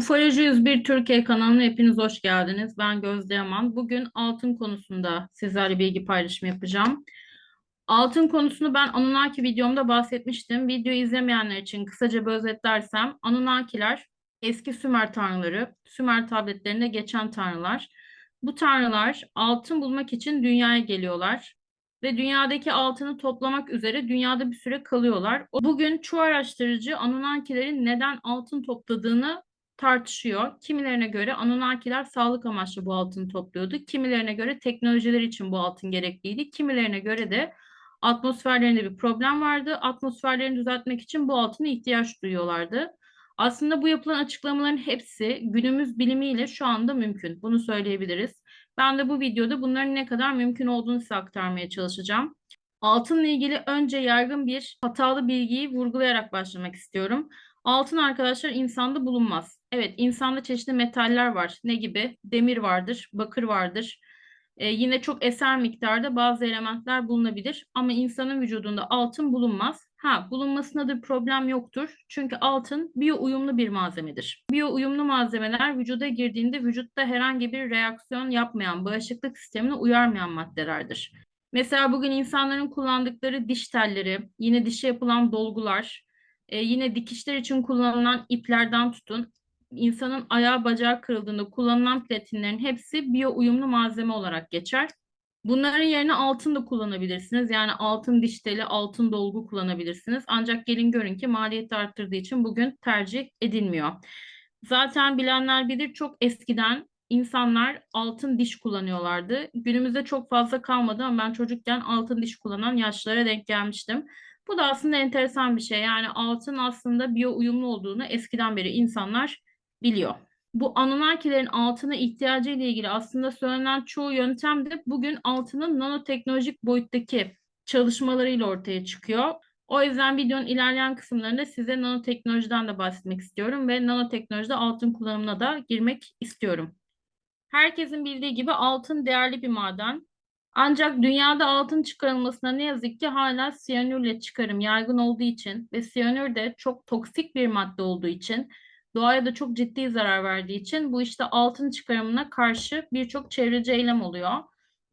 Ufoloji 101 Türkiye kanalına hepiniz hoş geldiniz. Ben Gözde Yaman. Bugün altın konusunda sizlerle bilgi paylaşımı yapacağım. Altın konusunu ben Anunnaki videomda bahsetmiştim. Videoyu izlemeyenler için kısaca bir özetlersem Anunnakiler eski Sümer tanrıları, Sümer tabletlerinde geçen tanrılar. Bu tanrılar altın bulmak için dünyaya geliyorlar ve dünyadaki altını toplamak üzere dünyada bir süre kalıyorlar. Bugün çoğu araştırıcı Anunnakilerin neden altın topladığını tartışıyor. Kimilerine göre Anunnakiler sağlık amaçlı bu altını topluyordu. Kimilerine göre teknolojiler için bu altın gerekliydi. Kimilerine göre de atmosferlerinde bir problem vardı. Atmosferlerini düzeltmek için bu altına ihtiyaç duyuyorlardı. Aslında bu yapılan açıklamaların hepsi günümüz bilimiyle şu anda mümkün. Bunu söyleyebiliriz. Ben de bu videoda bunların ne kadar mümkün olduğunu size aktarmaya çalışacağım. Altınla ilgili önce yaygın bir hatalı bilgiyi vurgulayarak başlamak istiyorum. Altın arkadaşlar insanda bulunmaz. Evet insanda çeşitli metaller var. Ne gibi? Demir vardır, bakır vardır. Ee, yine çok eser miktarda bazı elementler bulunabilir. Ama insanın vücudunda altın bulunmaz. Ha bulunmasında da problem yoktur. Çünkü altın biyo uyumlu bir malzemedir. Biyo uyumlu malzemeler vücuda girdiğinde vücutta herhangi bir reaksiyon yapmayan, bağışıklık sistemine uyarmayan maddelerdir. Mesela bugün insanların kullandıkları diş telleri, yine dişe yapılan dolgular, e, yine dikişler için kullanılan iplerden tutun, insanın ayağı bacağı kırıldığında kullanılan platinlerin hepsi biyo uyumlu malzeme olarak geçer. Bunların yerine altın da kullanabilirsiniz. Yani altın diş teli, altın dolgu kullanabilirsiniz. Ancak gelin görün ki maliyeti arttırdığı için bugün tercih edilmiyor. Zaten bilenler bilir çok eskiden insanlar altın diş kullanıyorlardı. Günümüzde çok fazla kalmadı ama ben çocukken altın diş kullanan yaşlara denk gelmiştim. Bu da aslında enteresan bir şey. Yani altın aslında biyo uyumlu olduğunu eskiden beri insanlar biliyor. Bu Anunnakilerin altına ihtiyacı ile ilgili aslında söylenen çoğu yöntem de bugün altının nanoteknolojik boyuttaki çalışmalarıyla ortaya çıkıyor. O yüzden videonun ilerleyen kısımlarında size nanoteknolojiden de bahsetmek istiyorum ve nanoteknolojide altın kullanımına da girmek istiyorum. Herkesin bildiği gibi altın değerli bir maden. Ancak dünyada altın çıkarılmasına ne yazık ki hala siyanürle çıkarım yaygın olduğu için ve siyanür de çok toksik bir madde olduğu için doğaya da çok ciddi zarar verdiği için bu işte altın çıkarımına karşı birçok çevreci eylem oluyor.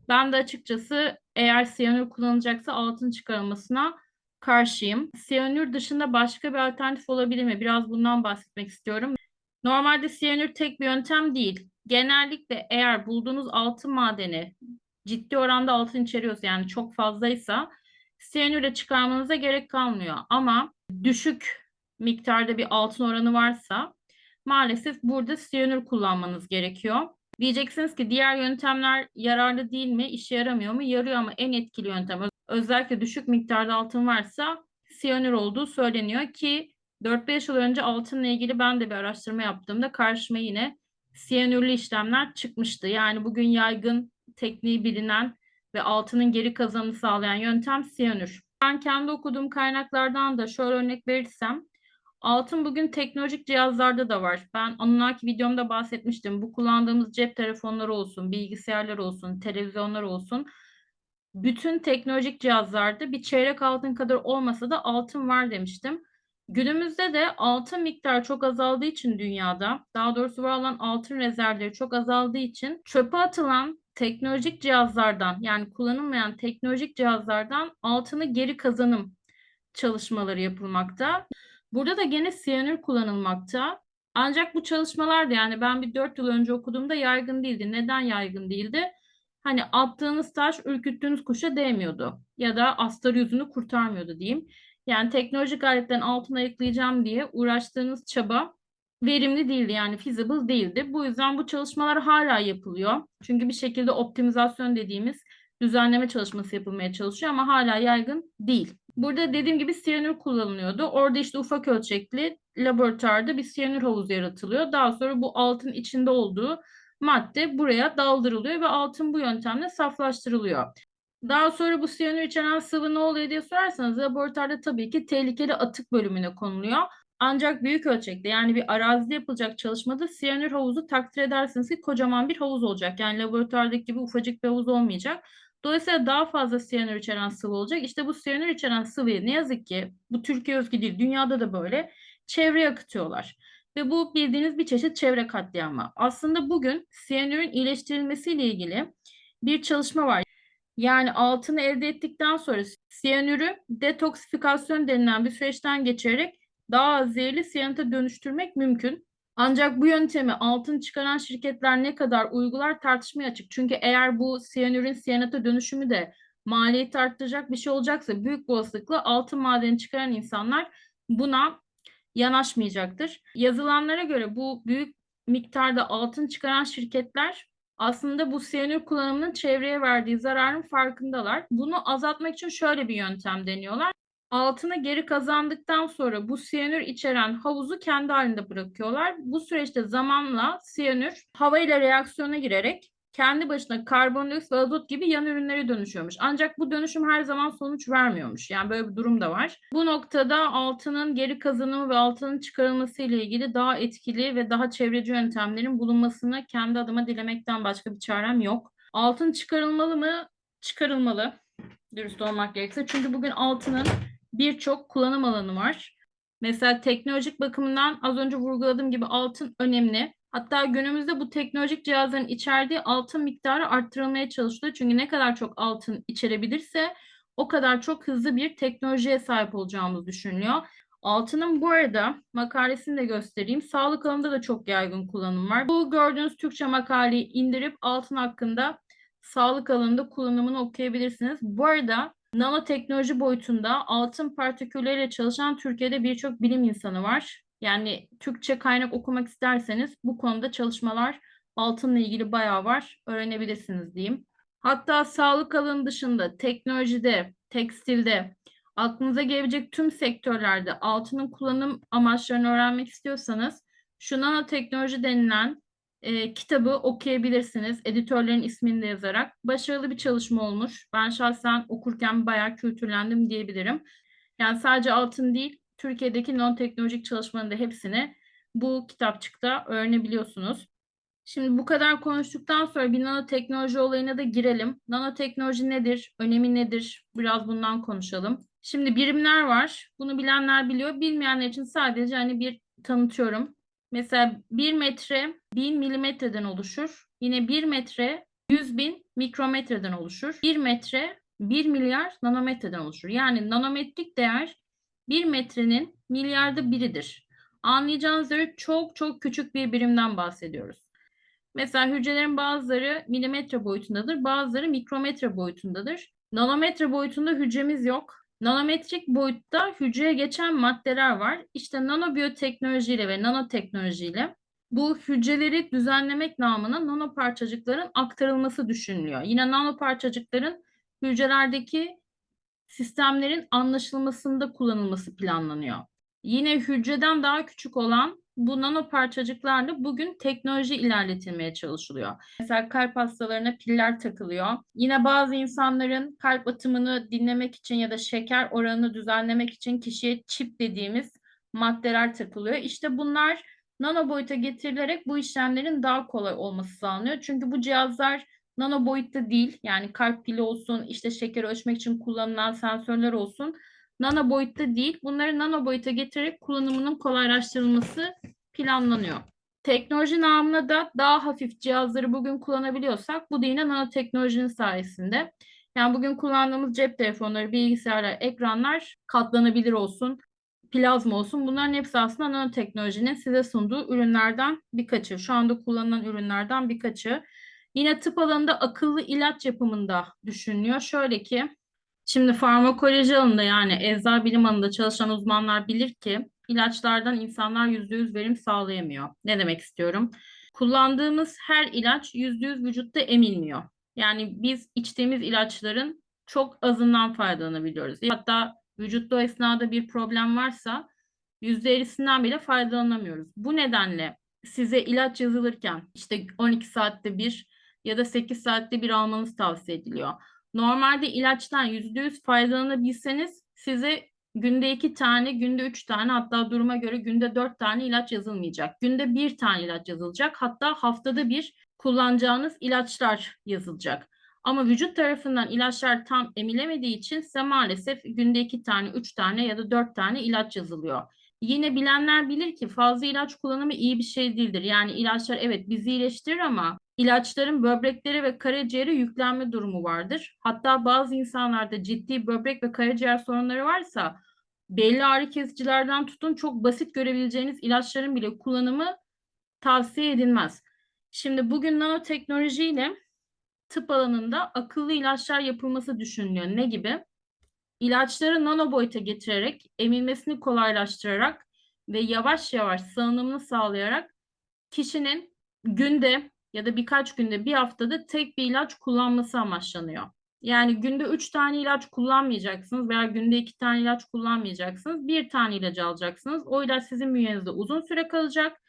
Ben de açıkçası eğer siyanür kullanılacaksa altın çıkarılmasına karşıyım. Siyanür dışında başka bir alternatif olabilir mi? Biraz bundan bahsetmek istiyorum. Normalde siyanür tek bir yöntem değil. Genellikle eğer bulduğunuz altın madeni ciddi oranda altın içeriyorsa yani çok fazlaysa siyanürle çıkarmanıza gerek kalmıyor. Ama düşük miktarda bir altın oranı varsa maalesef burada siyanür kullanmanız gerekiyor. Diyeceksiniz ki diğer yöntemler yararlı değil mi? İşe yaramıyor mu? Yarıyor ama en etkili yöntem özellikle düşük miktarda altın varsa siyanür olduğu söyleniyor ki 4-5 yıl önce altınla ilgili ben de bir araştırma yaptığımda karşıma yine siyanürlü işlemler çıkmıştı. Yani bugün yaygın tekniği bilinen ve altının geri kazanımı sağlayan yöntem siyanür. Ben kendi okuduğum kaynaklardan da şöyle örnek verirsem Altın bugün teknolojik cihazlarda da var. Ben Anunnaki videomda bahsetmiştim. Bu kullandığımız cep telefonları olsun, bilgisayarlar olsun, televizyonlar olsun. Bütün teknolojik cihazlarda bir çeyrek altın kadar olmasa da altın var demiştim. Günümüzde de altın miktarı çok azaldığı için dünyada, daha doğrusu var olan altın rezervleri çok azaldığı için çöpe atılan teknolojik cihazlardan yani kullanılmayan teknolojik cihazlardan altını geri kazanım çalışmaları yapılmakta. Burada da gene siyanür kullanılmakta. Ancak bu çalışmalar da yani ben bir 4 yıl önce okuduğumda yaygın değildi. Neden yaygın değildi? Hani attığınız taş ürküttüğünüz kuşa değmiyordu. Ya da astar yüzünü kurtarmıyordu diyeyim. Yani teknolojik aletlerin altına ayıklayacağım diye uğraştığınız çaba verimli değildi yani feasible değildi. Bu yüzden bu çalışmalar hala yapılıyor. Çünkü bir şekilde optimizasyon dediğimiz düzenleme çalışması yapılmaya çalışıyor ama hala yaygın değil. Burada dediğim gibi siyanür kullanılıyordu. Orada işte ufak ölçekli laboratuvarda bir siyanür havuzu yaratılıyor. Daha sonra bu altın içinde olduğu madde buraya daldırılıyor ve altın bu yöntemle saflaştırılıyor. Daha sonra bu siyanür içeren sıvı ne oluyor diye sorarsanız laboratuvarda tabii ki tehlikeli atık bölümüne konuluyor. Ancak büyük ölçekte yani bir arazide yapılacak çalışmada siyanür havuzu takdir edersiniz ki kocaman bir havuz olacak. Yani laboratuvardaki gibi ufacık bir havuz olmayacak. Dolayısıyla daha fazla siyanür içeren sıvı olacak. İşte bu siyanür içeren sıvıyı ne yazık ki bu Türkiye özgü değil dünyada da böyle çevreye akıtıyorlar. Ve bu bildiğiniz bir çeşit çevre katliamı. Aslında bugün siyanürün iyileştirilmesiyle ilgili bir çalışma var. Yani altını elde ettikten sonra siyanürü detoksifikasyon denilen bir süreçten geçirerek daha az zehirli siyanata dönüştürmek mümkün. Ancak bu yöntemi altın çıkaran şirketler ne kadar uygular tartışmaya açık. Çünkü eğer bu siyanürün siyanata dönüşümü de maliyeti arttıracak bir şey olacaksa büyük olasılıkla altın madeni çıkaran insanlar buna yanaşmayacaktır. Yazılanlara göre bu büyük miktarda altın çıkaran şirketler aslında bu siyanür kullanımının çevreye verdiği zararın farkındalar. Bunu azaltmak için şöyle bir yöntem deniyorlar. Altını geri kazandıktan sonra bu siyanür içeren havuzu kendi halinde bırakıyorlar. Bu süreçte zamanla siyanür havayla reaksiyona girerek kendi başına karbondioksit ve azot gibi yan ürünlere dönüşüyormuş. Ancak bu dönüşüm her zaman sonuç vermiyormuş. Yani böyle bir durum da var. Bu noktada altının geri kazanımı ve altının çıkarılması ile ilgili daha etkili ve daha çevreci yöntemlerin bulunmasını kendi adıma dilemekten başka bir çarem yok. Altın çıkarılmalı mı? Çıkarılmalı. Dürüst olmak gerekirse. Çünkü bugün altının birçok kullanım alanı var. Mesela teknolojik bakımından az önce vurguladığım gibi altın önemli. Hatta günümüzde bu teknolojik cihazların içerdiği altın miktarı arttırılmaya çalışılıyor. Çünkü ne kadar çok altın içerebilirse o kadar çok hızlı bir teknolojiye sahip olacağımız düşünülüyor. Altının bu arada makalesini de göstereyim. Sağlık alanında da çok yaygın kullanım var. Bu gördüğünüz Türkçe makaleyi indirip altın hakkında sağlık alanında kullanımını okuyabilirsiniz. Bu arada nanoteknoloji boyutunda altın partikülleriyle çalışan Türkiye'de birçok bilim insanı var. Yani Türkçe kaynak okumak isterseniz bu konuda çalışmalar altınla ilgili bayağı var. Öğrenebilirsiniz diyeyim. Hatta sağlık alanı dışında teknolojide, tekstilde, aklınıza gelebilecek tüm sektörlerde altının kullanım amaçlarını öğrenmek istiyorsanız şu nanoteknoloji denilen e, kitabı okuyabilirsiniz. Editörlerin ismini de yazarak. Başarılı bir çalışma olmuş. Ben şahsen okurken bayağı kültürlendim diyebilirim. Yani sadece altın değil, Türkiye'deki non-teknolojik çalışmaların da hepsini bu kitapçıkta öğrenebiliyorsunuz. Şimdi bu kadar konuştuktan sonra bir nanoteknoloji olayına da girelim. Nanoteknoloji nedir? Önemi nedir? Biraz bundan konuşalım. Şimdi birimler var. Bunu bilenler biliyor. Bilmeyenler için sadece hani bir tanıtıyorum. Mesela 1 metre 1000 milimetreden oluşur. Yine 1 metre 100 bin mikrometreden oluşur. 1 metre 1 milyar nanometreden oluşur. Yani nanometrik değer 1 metrenin milyarda biridir. Anlayacağınız üzere çok çok küçük bir birimden bahsediyoruz. Mesela hücrelerin bazıları milimetre boyutundadır, bazıları mikrometre boyutundadır. Nanometre boyutunda hücremiz yok. Nanometrik boyutta hücreye geçen maddeler var. İşte nanobiyoteknolojiyle ve nanoteknolojiyle bu hücreleri düzenlemek namına nano parçacıkların aktarılması düşünülüyor. Yine nano parçacıkların hücrelerdeki sistemlerin anlaşılmasında kullanılması planlanıyor. Yine hücreden daha küçük olan bu nano parçacıklarla bugün teknoloji ilerletilmeye çalışılıyor. Mesela kalp hastalarına piller takılıyor. Yine bazı insanların kalp atımını dinlemek için ya da şeker oranını düzenlemek için kişiye çip dediğimiz maddeler takılıyor. İşte bunlar nano boyuta getirilerek bu işlemlerin daha kolay olması sağlanıyor. Çünkü bu cihazlar nano boyutta değil. Yani kalp pili olsun, işte şeker ölçmek için kullanılan sensörler olsun. Nano boyutta değil. Bunları nano boyuta getirerek kullanımının kolaylaştırılması planlanıyor. Teknoloji namına da daha hafif cihazları bugün kullanabiliyorsak bu da yine nanoteknolojinin sayesinde. Yani bugün kullandığımız cep telefonları, bilgisayarlar, ekranlar katlanabilir olsun, plazma olsun. Bunların hepsi aslında nanoteknolojinin size sunduğu ürünlerden birkaçı. Şu anda kullanılan ürünlerden birkaçı. Yine tıp alanında akıllı ilaç yapımında düşünülüyor. Şöyle ki, şimdi farmakoloji alanında yani eczacı bilim alanında çalışan uzmanlar bilir ki ilaçlardan insanlar %100 verim sağlayamıyor. Ne demek istiyorum? Kullandığımız her ilaç %100 vücutta emilmiyor. Yani biz içtiğimiz ilaçların çok azından faydalanabiliyoruz. Hatta vücutta o esnada bir problem varsa %50'sinden bile faydalanamıyoruz. Bu nedenle size ilaç yazılırken işte 12 saatte bir ya da 8 saatte bir almanız tavsiye ediliyor. Normalde ilaçtan %100 faydalanabilseniz size günde 2 tane, günde 3 tane hatta duruma göre günde 4 tane ilaç yazılmayacak. Günde 1 tane ilaç yazılacak. Hatta haftada bir kullanacağınız ilaçlar yazılacak. Ama vücut tarafından ilaçlar tam emilemediği için size maalesef günde 2 tane, 3 tane ya da 4 tane ilaç yazılıyor. Yine bilenler bilir ki fazla ilaç kullanımı iyi bir şey değildir. Yani ilaçlar evet bizi iyileştirir ama ilaçların böbreklere ve karaciğere yüklenme durumu vardır. Hatta bazı insanlarda ciddi böbrek ve karaciğer sorunları varsa belli ağrı kesicilerden tutun çok basit görebileceğiniz ilaçların bile kullanımı tavsiye edilmez. Şimdi bugün nanoteknolojiyle tıp alanında akıllı ilaçlar yapılması düşünülüyor. Ne gibi? İlaçları nano boyuta getirerek, emilmesini kolaylaştırarak ve yavaş yavaş salınımını sağlayarak kişinin günde ya da birkaç günde bir haftada tek bir ilaç kullanması amaçlanıyor. Yani günde üç tane ilaç kullanmayacaksınız veya günde iki tane ilaç kullanmayacaksınız. Bir tane ilacı alacaksınız. O ilaç sizin bünyenizde uzun süre kalacak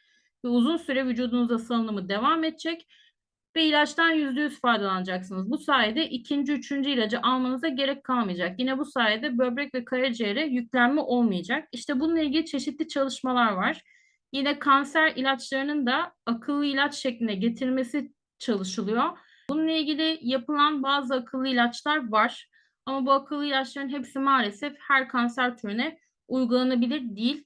ve uzun süre vücudunuzda salınımı devam edecek ve ilaçtan %100 faydalanacaksınız. Bu sayede ikinci, üçüncü ilacı almanıza gerek kalmayacak. Yine bu sayede böbrek ve karaciğere yüklenme olmayacak. İşte bununla ilgili çeşitli çalışmalar var. Yine kanser ilaçlarının da akıllı ilaç şekline getirilmesi çalışılıyor. Bununla ilgili yapılan bazı akıllı ilaçlar var. Ama bu akıllı ilaçların hepsi maalesef her kanser türüne uygulanabilir değil.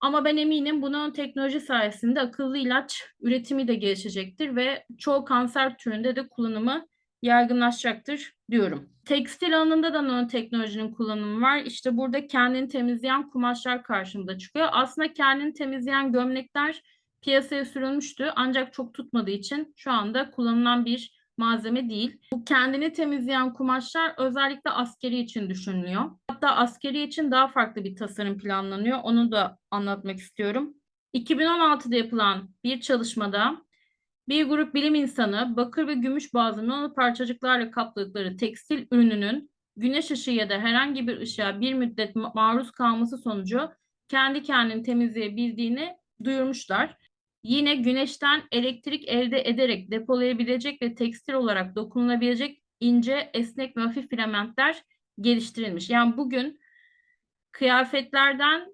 Ama ben eminim bunun teknoloji sayesinde akıllı ilaç üretimi de gelişecektir ve çoğu kanser türünde de kullanımı yaygınlaşacaktır diyorum. Tekstil alanında da nanoteknolojinin kullanımı var. İşte burada kendini temizleyen kumaşlar karşımıza çıkıyor. Aslında kendini temizleyen gömlekler piyasaya sürülmüştü ancak çok tutmadığı için şu anda kullanılan bir malzeme değil. Bu kendini temizleyen kumaşlar özellikle askeri için düşünülüyor. Hatta askeri için daha farklı bir tasarım planlanıyor. Onu da anlatmak istiyorum. 2016'da yapılan bir çalışmada bir grup bilim insanı bakır ve gümüş bazı nano parçacıklarla kapladıkları tekstil ürününün güneş ışığı ya da herhangi bir ışığa bir müddet maruz kalması sonucu kendi kendini temizleyebildiğini duyurmuşlar. Yine güneşten elektrik elde ederek depolayabilecek ve tekstil olarak dokunulabilecek ince, esnek ve hafif filamentler geliştirilmiş. Yani bugün kıyafetlerden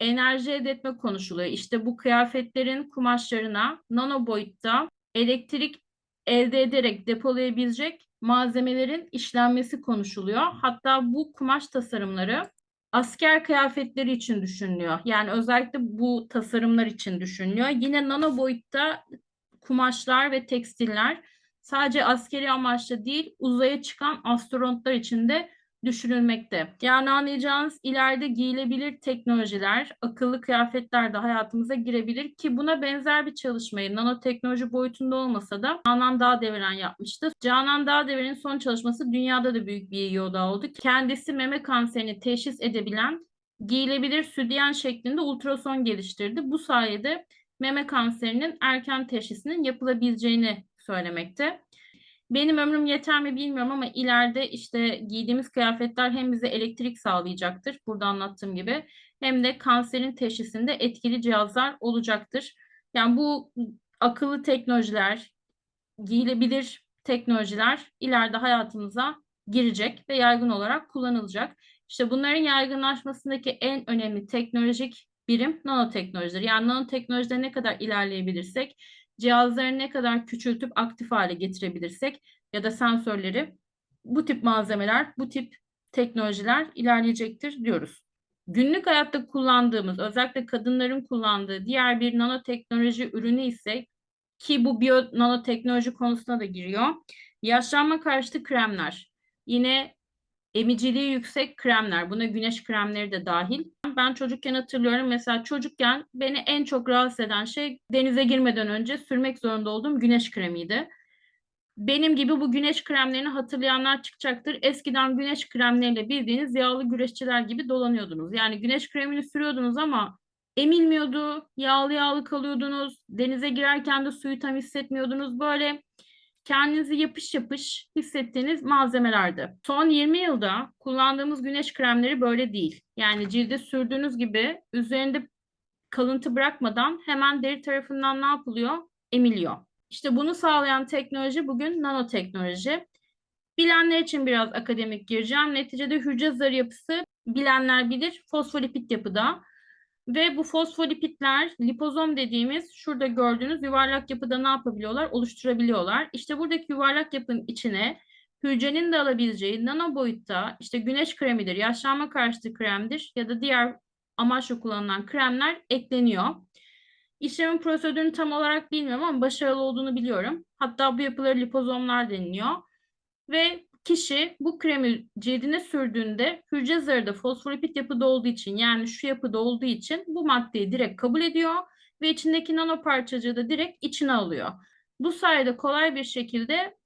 enerji elde etme konuşuluyor. İşte bu kıyafetlerin kumaşlarına nano boyutta elektrik elde ederek depolayabilecek malzemelerin işlenmesi konuşuluyor. Hatta bu kumaş tasarımları asker kıyafetleri için düşünülüyor. Yani özellikle bu tasarımlar için düşünülüyor. Yine nano boyutta kumaşlar ve tekstiller sadece askeri amaçla değil uzaya çıkan astronotlar için de düşünülmekte. Yani anlayacağınız ileride giyilebilir teknolojiler, akıllı kıyafetler de hayatımıza girebilir ki buna benzer bir çalışmayı nanoteknoloji boyutunda olmasa da Canan Dağdeviren yapmıştı. Canan Dağdeviren'in son çalışması dünyada da büyük bir iyi oda oldu. Kendisi meme kanserini teşhis edebilen giyilebilir sütyen şeklinde ultrason geliştirdi. Bu sayede meme kanserinin erken teşhisinin yapılabileceğini söylemekte. Benim ömrüm yeter mi bilmiyorum ama ileride işte giydiğimiz kıyafetler hem bize elektrik sağlayacaktır. Burada anlattığım gibi. Hem de kanserin teşhisinde etkili cihazlar olacaktır. Yani bu akıllı teknolojiler, giyilebilir teknolojiler ileride hayatımıza girecek ve yaygın olarak kullanılacak. İşte bunların yaygınlaşmasındaki en önemli teknolojik birim nanoteknolojidir. Yani nanoteknolojide ne kadar ilerleyebilirsek cihazları ne kadar küçültüp aktif hale getirebilirsek ya da sensörleri bu tip malzemeler, bu tip teknolojiler ilerleyecektir diyoruz. Günlük hayatta kullandığımız, özellikle kadınların kullandığı diğer bir nanoteknoloji ürünü ise ki bu biyo nanoteknoloji konusuna da giriyor. Yaşlanma karşıtı kremler. Yine emiciliği yüksek kremler. Buna güneş kremleri de dahil. Ben çocukken hatırlıyorum mesela çocukken beni en çok rahatsız eden şey denize girmeden önce sürmek zorunda olduğum güneş kremiydi. Benim gibi bu güneş kremlerini hatırlayanlar çıkacaktır. Eskiden güneş kremleriyle bildiğiniz yağlı güreşçiler gibi dolanıyordunuz. Yani güneş kremini sürüyordunuz ama emilmiyordu, yağlı yağlı kalıyordunuz. Denize girerken de suyu tam hissetmiyordunuz. Böyle kendinizi yapış yapış hissettiğiniz malzemelerdi. Son 20 yılda kullandığımız güneş kremleri böyle değil. Yani cilde sürdüğünüz gibi üzerinde kalıntı bırakmadan hemen deri tarafından ne yapılıyor? Emiliyor. İşte bunu sağlayan teknoloji bugün nanoteknoloji. Bilenler için biraz akademik gireceğim. Neticede hücre zarı yapısı bilenler bilir fosfolipid yapıda. Ve bu fosfolipitler lipozom dediğimiz şurada gördüğünüz yuvarlak yapıda ne yapabiliyorlar? Oluşturabiliyorlar. İşte buradaki yuvarlak yapının içine hücrenin de alabileceği nano boyutta işte güneş kremidir, yaşlanma karşıtı kremdir ya da diğer amaçla kullanılan kremler ekleniyor. İşlemin prosedürünü tam olarak bilmiyorum ama başarılı olduğunu biliyorum. Hatta bu yapılara lipozomlar deniliyor. Ve kişi bu kremi cildine sürdüğünde hücre zarı da fosfolipid yapıda olduğu için yani şu yapıda olduğu için bu maddeyi direkt kabul ediyor ve içindeki nano parçacığı da direkt içine alıyor. Bu sayede kolay bir şekilde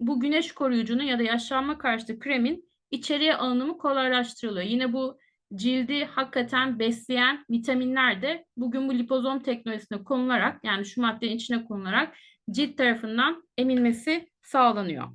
bu güneş koruyucunun ya da yaşlanma karşıtı kremin içeriye alınımı kolaylaştırılıyor. Yine bu cildi hakikaten besleyen vitaminler de bugün bu lipozom teknolojisine konularak yani şu maddenin içine konularak cilt tarafından emilmesi sağlanıyor.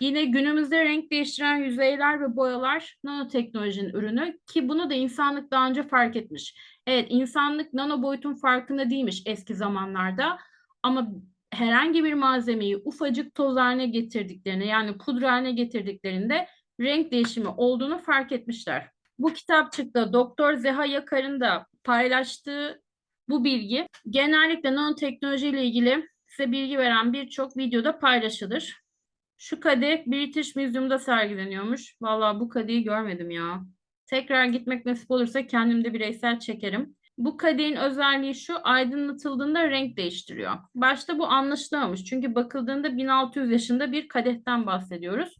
Yine günümüzde renk değiştiren yüzeyler ve boyalar nanoteknolojinin ürünü ki bunu da insanlık daha önce fark etmiş. Evet insanlık nano boyutun farkında değilmiş eski zamanlarda ama herhangi bir malzemeyi ufacık toz haline getirdiklerini yani pudra haline getirdiklerinde renk değişimi olduğunu fark etmişler. Bu kitapçıkta Doktor Zeha Yakar'ın da paylaştığı bu bilgi genellikle nanoteknoloji ile ilgili size bilgi veren birçok videoda paylaşılır. Şu kadeh British Museum'da sergileniyormuş. Vallahi bu kadehi görmedim ya. Tekrar gitmek nasip olursa kendim de bireysel çekerim. Bu kadehin özelliği şu aydınlatıldığında renk değiştiriyor. Başta bu anlaşılamamış. Çünkü bakıldığında 1600 yaşında bir kadehten bahsediyoruz.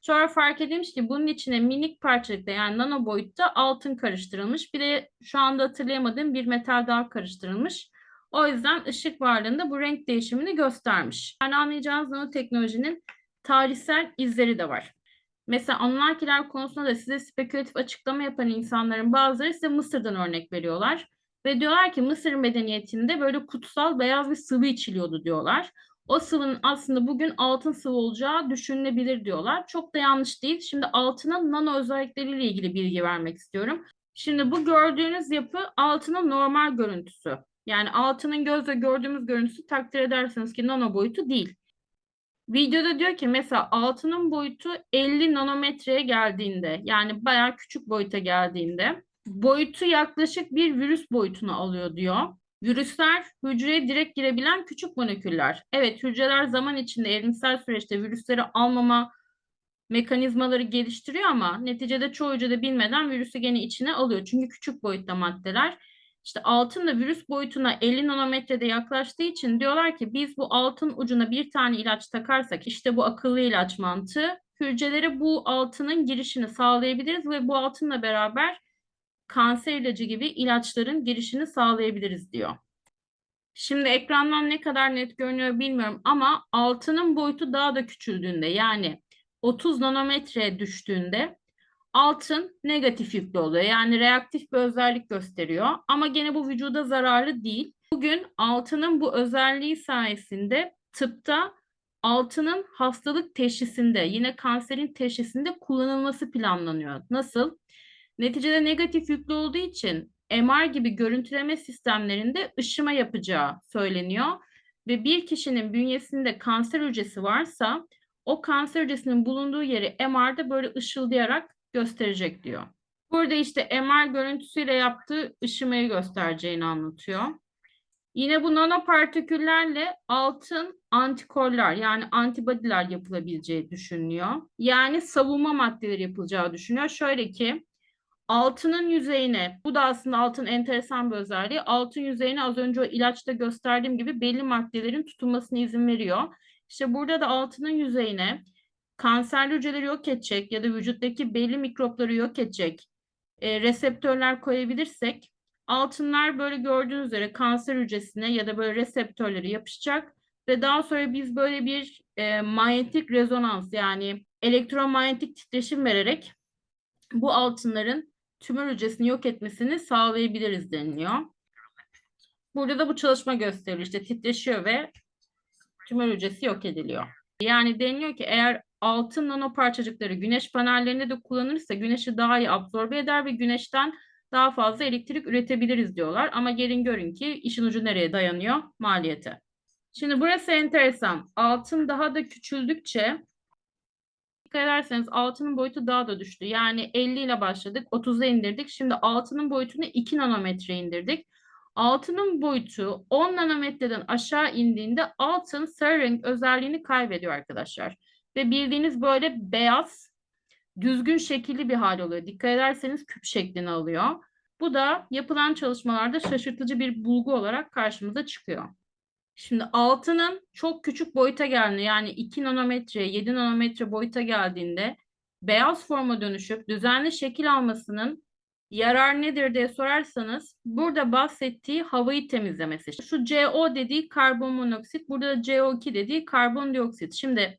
Sonra fark edilmiş ki bunun içine minik parçalıkta yani nano boyutta altın karıştırılmış. Bir de şu anda hatırlayamadığım bir metal daha karıştırılmış. O yüzden ışık varlığında bu renk değişimini göstermiş. Yani anlayacağınız nanoteknolojinin tarihsel izleri de var. Mesela Anunnakiler konusunda da size spekülatif açıklama yapan insanların bazıları size Mısır'dan örnek veriyorlar. Ve diyorlar ki Mısır medeniyetinde böyle kutsal beyaz bir sıvı içiliyordu diyorlar. O sıvının aslında bugün altın sıvı olacağı düşünülebilir diyorlar. Çok da yanlış değil. Şimdi altının nano özellikleriyle ilgili bilgi vermek istiyorum. Şimdi bu gördüğünüz yapı altının normal görüntüsü. Yani altının gözle gördüğümüz görüntüsü takdir edersiniz ki nano boyutu değil. Videoda diyor ki mesela altının boyutu 50 nanometreye geldiğinde yani bayağı küçük boyuta geldiğinde boyutu yaklaşık bir virüs boyutunu alıyor diyor. Virüsler hücreye direkt girebilen küçük moleküller. Evet hücreler zaman içinde evrimsel süreçte virüsleri almama mekanizmaları geliştiriyor ama neticede çoğu hücrede bilmeden virüsü gene içine alıyor. Çünkü küçük boyutta maddeler. İşte altın da virüs boyutuna 50 nanometrede yaklaştığı için diyorlar ki biz bu altın ucuna bir tane ilaç takarsak işte bu akıllı ilaç mantığı hücrelere bu altının girişini sağlayabiliriz ve bu altınla beraber kanser ilacı gibi ilaçların girişini sağlayabiliriz diyor. Şimdi ekrandan ne kadar net görünüyor bilmiyorum ama altının boyutu daha da küçüldüğünde yani 30 nanometreye düştüğünde altın negatif yüklü oluyor. Yani reaktif bir özellik gösteriyor. Ama gene bu vücuda zararlı değil. Bugün altının bu özelliği sayesinde tıpta altının hastalık teşhisinde yine kanserin teşhisinde kullanılması planlanıyor. Nasıl? Neticede negatif yüklü olduğu için MR gibi görüntüleme sistemlerinde ışıma yapacağı söyleniyor. Ve bir kişinin bünyesinde kanser hücresi varsa o kanser hücresinin bulunduğu yeri MR'da böyle ışıldayarak gösterecek diyor. Burada işte MR görüntüsüyle yaptığı ışımayı göstereceğini anlatıyor. Yine bu nanopartiküllerle altın antikorlar yani antibodiler yapılabileceği düşünülüyor. Yani savunma maddeleri yapılacağı düşünüyor. Şöyle ki altının yüzeyine, bu da aslında altın enteresan bir özelliği. Altın yüzeyine az önce o ilaçta gösterdiğim gibi belli maddelerin tutulmasına izin veriyor. İşte burada da altının yüzeyine kanserli hücreleri yok edecek ya da vücuttaki belli mikropları yok edecek e, reseptörler koyabilirsek altınlar böyle gördüğünüz üzere kanser hücresine ya da böyle reseptörleri yapışacak ve daha sonra biz böyle bir e, manyetik rezonans yani elektromanyetik titreşim vererek bu altınların tümör hücresini yok etmesini sağlayabiliriz deniliyor. Burada da bu çalışma gösteriliyor. İşte titreşiyor ve tümör hücresi yok ediliyor. Yani deniliyor ki eğer altın nano parçacıkları güneş panellerinde de kullanılırsa güneşi daha iyi absorbe eder ve güneşten daha fazla elektrik üretebiliriz diyorlar. Ama gelin görün ki işin ucu nereye dayanıyor? Maliyete. Şimdi burası enteresan. Altın daha da küçüldükçe dikkat ederseniz altının boyutu daha da düştü. Yani 50 ile başladık, 30'a indirdik. Şimdi altının boyutunu 2 nanometre indirdik. Altının boyutu 10 nanometreden aşağı indiğinde altın sarı özelliğini kaybediyor arkadaşlar. Ve bildiğiniz böyle beyaz, düzgün şekilli bir hal oluyor. Dikkat ederseniz küp şeklini alıyor. Bu da yapılan çalışmalarda şaşırtıcı bir bulgu olarak karşımıza çıkıyor. Şimdi altının çok küçük boyuta geldiğinde yani 2 nanometre, 7 nanometre boyuta geldiğinde beyaz forma dönüşüp düzenli şekil almasının yarar nedir diye sorarsanız burada bahsettiği havayı temizlemesi. Şu CO dediği karbon monoksit, burada da CO2 dediği karbondioksit. Şimdi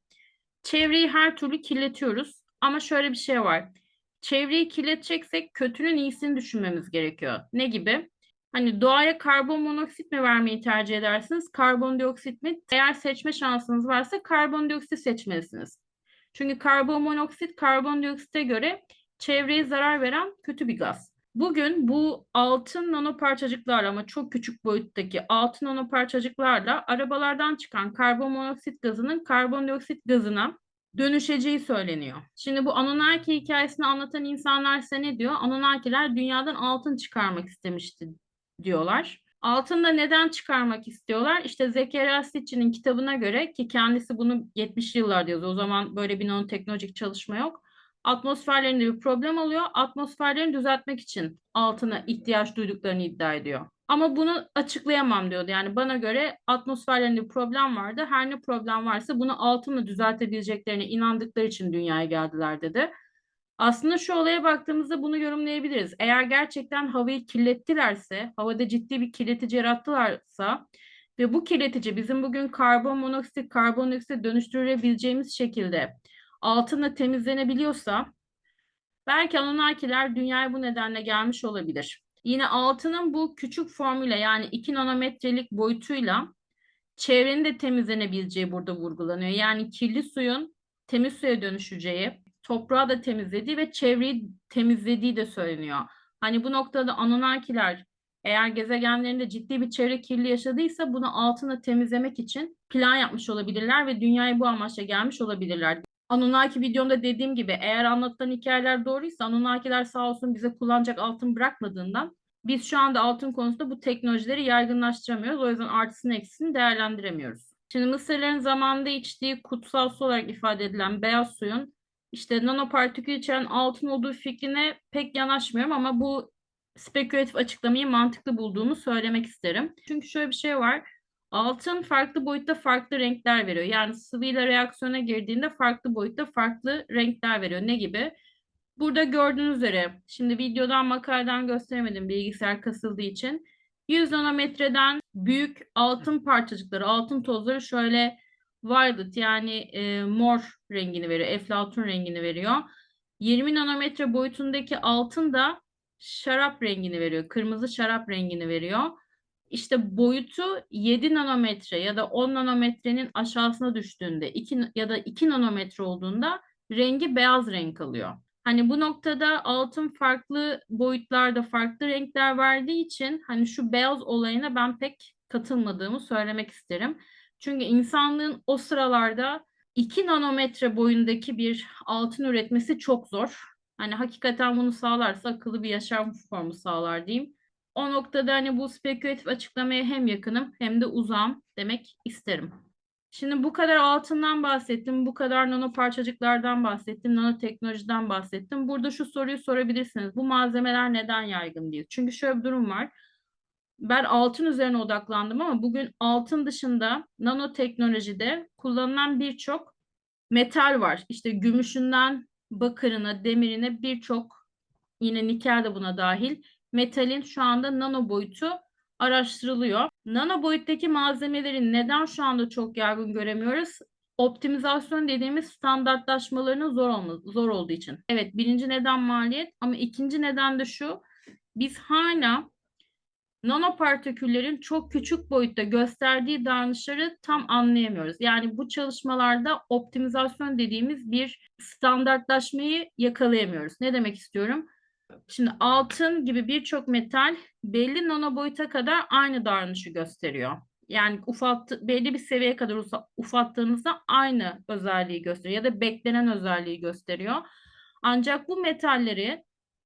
çevreyi her türlü kirletiyoruz ama şöyle bir şey var. Çevreyi kirleteceksek kötünün iyisini düşünmemiz gerekiyor. Ne gibi? Hani doğaya karbon monoksit mi vermeyi tercih edersiniz, karbondioksit mi? Eğer seçme şansınız varsa karbondioksit seçmelisiniz. Çünkü karbon monoksit karbondioksite göre çevreye zarar veren kötü bir gaz. Bugün bu altın nanoparçacıklarla ama çok küçük boyuttaki altın nanoparçacıklarla arabalardan çıkan karbon monoksit gazının karbondioksit gazına dönüşeceği söyleniyor. Şimdi bu Anunnaki hikayesini anlatan insanlar ise ne diyor? Anunnakiler dünyadan altın çıkarmak istemişti diyorlar. Altını da neden çıkarmak istiyorlar? İşte Zekeriya Sitchin'in kitabına göre ki kendisi bunu 70'li yıllarda yazıyor. O zaman böyle bir nanoteknolojik çalışma yok. Atmosferlerinde bir problem oluyor. Atmosferlerini düzeltmek için altına ihtiyaç duyduklarını iddia ediyor. Ama bunu açıklayamam diyordu. Yani bana göre atmosferlerinde bir problem vardı. Her ne problem varsa bunu altınla düzeltebileceklerine inandıkları için dünyaya geldiler dedi. Aslında şu olaya baktığımızda bunu yorumlayabiliriz. Eğer gerçekten havayı kirlettilerse, havada ciddi bir kirletici yarattılarsa ve bu kirletici bizim bugün karbon monoksit, karbondioksit dönüştürebileceğimiz şekilde altınla temizlenebiliyorsa belki Anunnakiler dünyaya bu nedenle gelmiş olabilir. Yine altının bu küçük formüle yani 2 nanometrelik boyutuyla çevrenin de temizlenebileceği burada vurgulanıyor. Yani kirli suyun temiz suya dönüşeceği, toprağı da temizlediği ve çevreyi temizlediği de söyleniyor. Hani bu noktada Anunnakiler eğer gezegenlerinde ciddi bir çevre kirliliği yaşadıysa bunu altına temizlemek için plan yapmış olabilirler ve dünyaya bu amaçla gelmiş olabilirler. Anunnaki videomda dediğim gibi eğer anlatılan hikayeler doğruysa Anunnakiler sağ olsun bize kullanacak altın bırakmadığından biz şu anda altın konusunda bu teknolojileri yaygınlaştıramıyoruz. O yüzden artısını eksisini değerlendiremiyoruz. Şimdi Mısırların zamanında içtiği kutsal su olarak ifade edilen beyaz suyun işte nanopartikül içeren altın olduğu fikrine pek yanaşmıyorum ama bu spekülatif açıklamayı mantıklı bulduğumu söylemek isterim. Çünkü şöyle bir şey var. Altın farklı boyutta farklı renkler veriyor. Yani sıvıyla reaksiyona girdiğinde farklı boyutta farklı renkler veriyor. Ne gibi? Burada gördüğünüz üzere, şimdi videodan makaleden gösteremedim bilgisayar kasıldığı için. 100 nanometreden büyük altın parçacıkları, altın tozları şöyle violet yani e, mor rengini veriyor, eflatun rengini veriyor. 20 nanometre boyutundaki altın da şarap rengini veriyor, kırmızı şarap rengini veriyor. İşte boyutu 7 nanometre ya da 10 nanometrenin aşağısına düştüğünde 2 ya da 2 nanometre olduğunda rengi beyaz renk alıyor. Hani bu noktada altın farklı boyutlarda farklı renkler verdiği için hani şu beyaz olayına ben pek katılmadığımı söylemek isterim. Çünkü insanlığın o sıralarda 2 nanometre boyundaki bir altın üretmesi çok zor. Hani hakikaten bunu sağlarsa akıllı bir yaşam formu sağlar diyeyim. O noktada hani bu spekülatif açıklamaya hem yakınım hem de uzağım demek isterim. Şimdi bu kadar altından bahsettim, bu kadar nano parçacıklardan bahsettim, nanoteknolojiden bahsettim. Burada şu soruyu sorabilirsiniz. Bu malzemeler neden yaygın değil? Çünkü şöyle bir durum var. Ben altın üzerine odaklandım ama bugün altın dışında nanoteknolojide kullanılan birçok metal var. İşte gümüşünden bakırına, demirine birçok yine nikel de buna dahil metalin şu anda nano boyutu araştırılıyor. Nano boyuttaki malzemelerin neden şu anda çok yaygın göremiyoruz? Optimizasyon dediğimiz standartlaşmalarının zor, olma, zor olduğu için. Evet birinci neden maliyet ama ikinci neden de şu. Biz hala nanopartiküllerin çok küçük boyutta gösterdiği davranışları tam anlayamıyoruz. Yani bu çalışmalarda optimizasyon dediğimiz bir standartlaşmayı yakalayamıyoruz. Ne demek istiyorum? Şimdi altın gibi birçok metal belli nanoboyuta kadar aynı davranışı gösteriyor. Yani ufalt, belli bir seviyeye kadar ufattığınızda aynı özelliği gösteriyor ya da beklenen özelliği gösteriyor. Ancak bu metalleri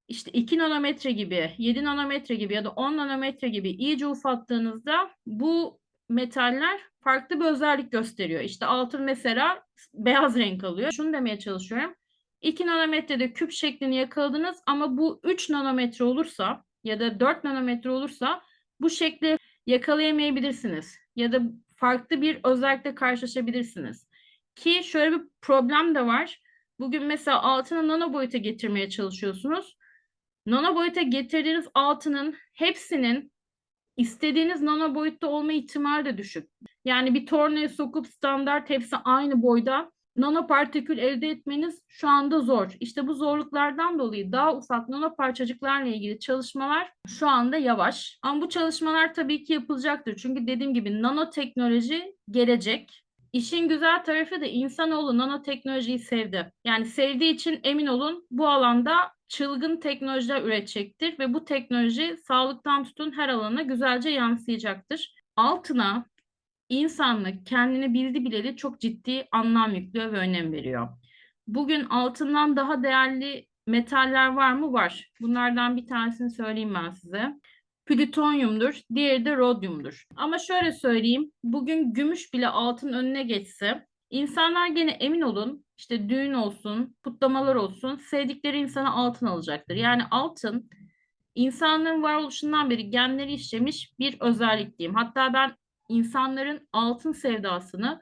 işte 2 nanometre gibi, 7 nanometre gibi ya da 10 nanometre gibi iyice ufattığınızda bu metaller farklı bir özellik gösteriyor. İşte altın mesela beyaz renk alıyor. Şunu demeye çalışıyorum. 2 nanometrede küp şeklini yakaladınız ama bu 3 nanometre olursa ya da 4 nanometre olursa bu şekli yakalayamayabilirsiniz ya da farklı bir özellikle karşılaşabilirsiniz. Ki şöyle bir problem de var. Bugün mesela altını nano boyuta getirmeye çalışıyorsunuz. Nano boyuta getirdiğiniz altının hepsinin istediğiniz nano boyutta olma ihtimali de düşük. Yani bir tornaya sokup standart hepsi aynı boyda nanopartikül elde etmeniz şu anda zor. İşte bu zorluklardan dolayı daha ufak nanoparçacıklarla ilgili çalışmalar şu anda yavaş. Ama bu çalışmalar tabii ki yapılacaktır. Çünkü dediğim gibi nanoteknoloji gelecek. İşin güzel tarafı da insanoğlu nanoteknolojiyi sevdi. Yani sevdiği için emin olun bu alanda çılgın teknolojiler üretecektir ve bu teknoloji sağlıktan tutun her alana güzelce yansıyacaktır. Altına insanlık kendini bildi bileli çok ciddi anlam yüklüyor ve önem veriyor. Bugün altından daha değerli metaller var mı? Var. Bunlardan bir tanesini söyleyeyim ben size. Plütonyumdur, diğeri de rodyumdur. Ama şöyle söyleyeyim, bugün gümüş bile altın önüne geçse, insanlar gene emin olun, işte düğün olsun, kutlamalar olsun, sevdikleri insana altın alacaktır. Yani altın, insanlığın varoluşundan beri genleri işlemiş bir özellik diyeyim. Hatta ben insanların altın sevdasını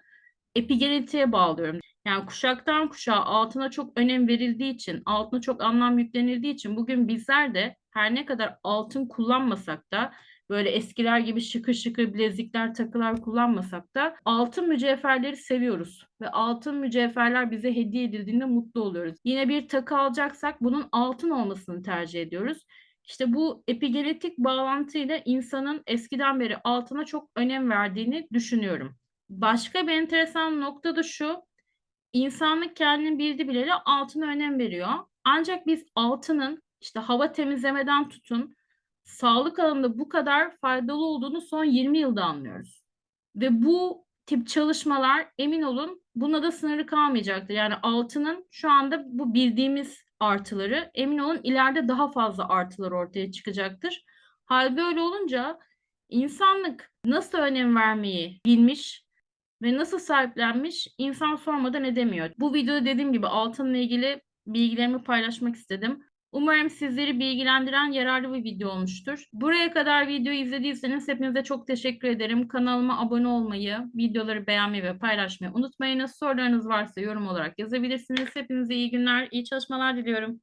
epigenetiğe bağlıyorum. Yani kuşaktan kuşağa altına çok önem verildiği için, altına çok anlam yüklenildiği için bugün bizler de her ne kadar altın kullanmasak da böyle eskiler gibi şıkır şıkır bilezikler, takılar kullanmasak da altın mücevherleri seviyoruz ve altın mücevherler bize hediye edildiğinde mutlu oluyoruz. Yine bir takı alacaksak bunun altın olmasını tercih ediyoruz. İşte bu epigenetik bağlantıyla insanın eskiden beri altına çok önem verdiğini düşünüyorum. Başka bir enteresan nokta da şu. İnsanlık kendini bildi bileli altına önem veriyor. Ancak biz altının işte hava temizlemeden tutun sağlık alanında bu kadar faydalı olduğunu son 20 yılda anlıyoruz. Ve bu tip çalışmalar emin olun buna da sınırı kalmayacaktır. Yani altının şu anda bu bildiğimiz artıları emin olun ileride daha fazla artılar ortaya çıkacaktır. Hal böyle olunca insanlık nasıl önem vermeyi bilmiş ve nasıl sahiplenmiş insan sormadan edemiyor. Bu videoda dediğim gibi altınla ilgili bilgilerimi paylaşmak istedim. Umarım sizleri bilgilendiren yararlı bir video olmuştur. Buraya kadar videoyu izlediyseniz hepinize çok teşekkür ederim. Kanalıma abone olmayı, videoları beğenmeyi ve paylaşmayı unutmayınız. Sorularınız varsa yorum olarak yazabilirsiniz. Hepinize iyi günler, iyi çalışmalar diliyorum.